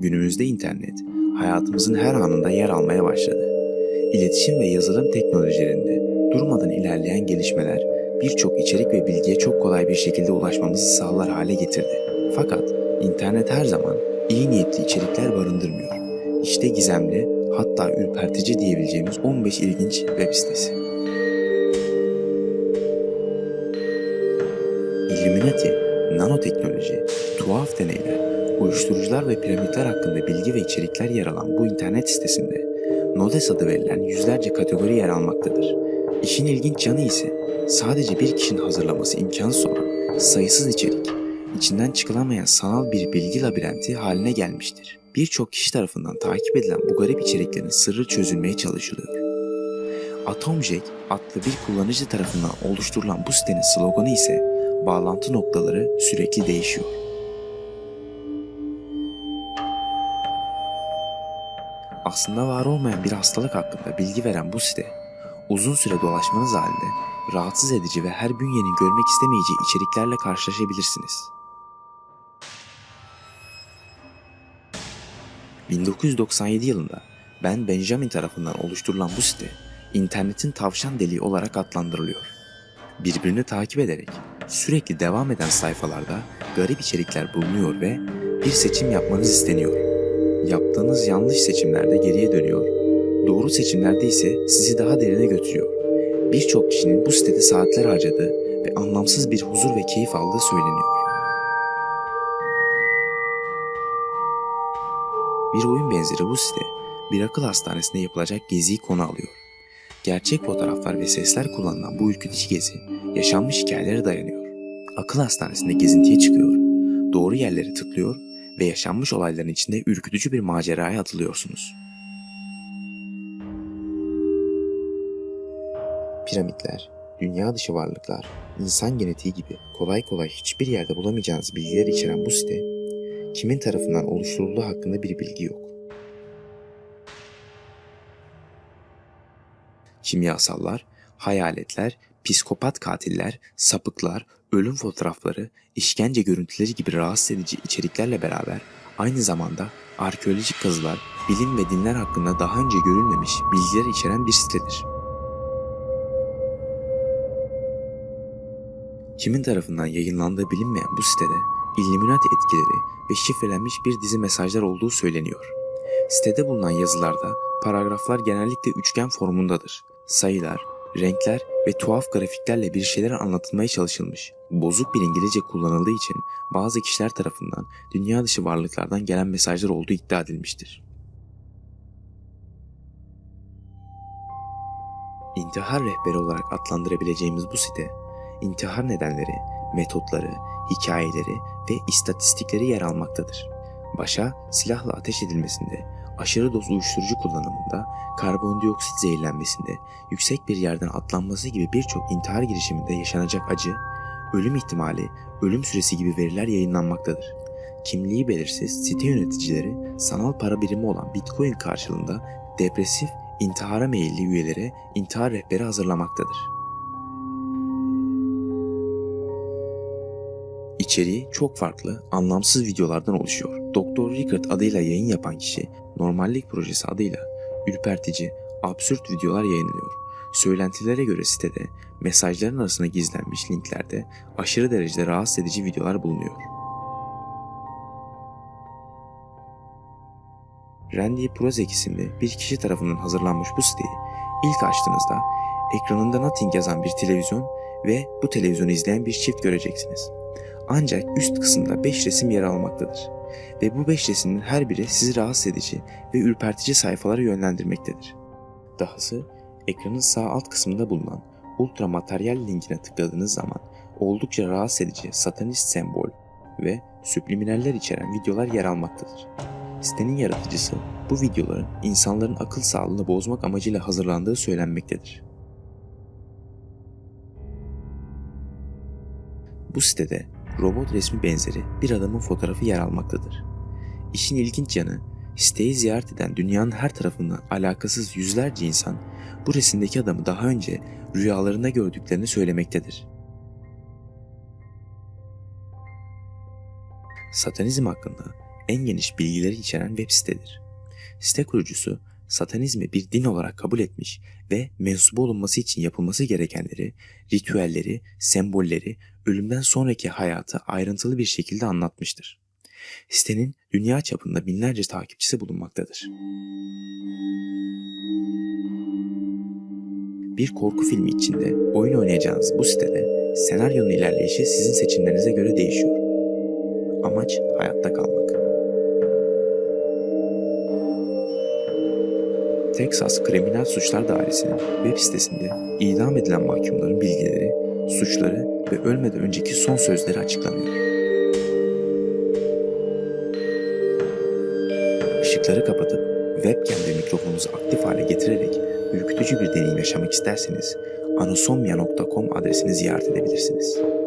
Günümüzde internet hayatımızın her anında yer almaya başladı. İletişim ve yazılım teknolojilerinde durmadan ilerleyen gelişmeler birçok içerik ve bilgiye çok kolay bir şekilde ulaşmamızı sağlar hale getirdi. Fakat internet her zaman iyi niyetli içerikler barındırmıyor. İşte gizemli hatta ürpertici diyebileceğimiz 15 ilginç web sitesi. Illuminati, nanoteknoloji, tuhaf deneyler, uyuşturucular ve piramitler hakkında bilgi ve içerikler yer alan bu internet sitesinde Nodes adı verilen yüzlerce kategori yer almaktadır. İşin ilginç yanı ise sadece bir kişinin hazırlaması imkansız olan sayısız içerik, içinden çıkılamayan sanal bir bilgi labirenti haline gelmiştir. Birçok kişi tarafından takip edilen bu garip içeriklerin sırrı çözülmeye çalışılıyor. Atomjack adlı bir kullanıcı tarafından oluşturulan bu sitenin sloganı ise bağlantı noktaları sürekli değişiyor. Aslında var olmayan bir hastalık hakkında bilgi veren bu site, uzun süre dolaşmanız halinde rahatsız edici ve her bünyenin görmek istemeyeceği içeriklerle karşılaşabilirsiniz. 1997 yılında Ben Benjamin tarafından oluşturulan bu site, internetin tavşan deliği olarak adlandırılıyor. Birbirini takip ederek sürekli devam eden sayfalarda garip içerikler bulunuyor ve bir seçim yapmanız isteniyor. Yaptığınız yanlış seçimlerde geriye dönüyor, doğru seçimlerde ise sizi daha derine götürüyor. Birçok kişinin bu sitede saatler harcadığı ve anlamsız bir huzur ve keyif aldığı söyleniyor. Bir oyun benzeri bu site, bir akıl hastanesinde yapılacak geziyi konu alıyor. Gerçek fotoğraflar ve sesler kullanılan bu ürkütücü gezi, yaşanmış hikayelere dayanıyor. Akıl hastanesinde gezintiye çıkıyor, doğru yerleri tıklıyor ve yaşanmış olayların içinde ürkütücü bir maceraya atılıyorsunuz. Piramitler, dünya dışı varlıklar, insan genetiği gibi kolay kolay hiçbir yerde bulamayacağınız bilgiler içeren bu site, kimin tarafından oluşturulduğu hakkında bir bilgi yok. Kimyasallar, hayaletler, psikopat katiller, sapıklar, ölüm fotoğrafları, işkence görüntüleri gibi rahatsız edici içeriklerle beraber aynı zamanda arkeolojik kazılar, bilim ve dinler hakkında daha önce görülmemiş bilgiler içeren bir sitedir. Kimin tarafından yayınlandığı bilinmeyen bu sitede Illuminati etkileri ve şifrelenmiş bir dizi mesajlar olduğu söyleniyor. Sitede bulunan yazılarda paragraflar genellikle üçgen formundadır. Sayılar, renkler ve tuhaf grafiklerle bir şeyler anlatılmaya çalışılmış. Bozuk bir İngilizce kullanıldığı için bazı kişiler tarafından dünya dışı varlıklardan gelen mesajlar olduğu iddia edilmiştir. İntihar rehberi olarak adlandırabileceğimiz bu site, intihar nedenleri, metotları, hikayeleri ve istatistikleri yer almaktadır. Başa silahla ateş edilmesinde, aşırı doz uyuşturucu kullanımında, karbondioksit zehirlenmesinde, yüksek bir yerden atlanması gibi birçok intihar girişiminde yaşanacak acı, ölüm ihtimali, ölüm süresi gibi veriler yayınlanmaktadır. Kimliği belirsiz site yöneticileri sanal para birimi olan Bitcoin karşılığında depresif, intihara meyilli üyelere intihar rehberi hazırlamaktadır. İçeriği çok farklı, anlamsız videolardan oluşuyor. Dr. Rickard adıyla yayın yapan kişi, Normallik Projesi adıyla ürpertici, absürt videolar yayınlıyor. Söylentilere göre sitede mesajların arasına gizlenmiş linklerde aşırı derecede rahatsız edici videolar bulunuyor. Randy Prozek isimli bir kişi tarafından hazırlanmış bu siteyi ilk açtığınızda ekranında Nothing yazan bir televizyon ve bu televizyonu izleyen bir çift göreceksiniz. Ancak üst kısımda 5 resim yer almaktadır ve bu 5 resmin her biri sizi rahatsız edici ve ürpertici sayfalara yönlendirmektedir. Dahası ekranın sağ alt kısmında bulunan ultra materyal linkine tıkladığınız zaman oldukça rahatsız edici satanist sembol ve subliminaller içeren videolar yer almaktadır. Sitenin yaratıcısı bu videoların insanların akıl sağlığını bozmak amacıyla hazırlandığı söylenmektedir. Bu sitede robot resmi benzeri bir adamın fotoğrafı yer almaktadır. İşin ilginç yanı, siteyi ziyaret eden dünyanın her tarafından alakasız yüzlerce insan bu resimdeki adamı daha önce rüyalarında gördüklerini söylemektedir. satanizm hakkında en geniş bilgileri içeren web sitedir. Site kurucusu satanizmi bir din olarak kabul etmiş ve mensubu olunması için yapılması gerekenleri, ritüelleri, sembolleri, ölümden sonraki hayatı ayrıntılı bir şekilde anlatmıştır. Sitenin dünya çapında binlerce takipçisi bulunmaktadır. Bir korku filmi içinde oyun oynayacağınız bu sitede senaryonun ilerleyişi sizin seçimlerinize göre değişiyor. Amaç hayatta kalmak. Texas Kriminal Suçlar Dairesi'nin web sitesinde idam edilen mahkumların bilgileri, suçları ve ölmeden önceki son sözleri açıklanıyor. Işıkları kapatıp webcam ve mikrofonunuzu aktif hale getirerek ürkütücü bir deneyim yaşamak isterseniz anosomya.com adresini ziyaret edebilirsiniz.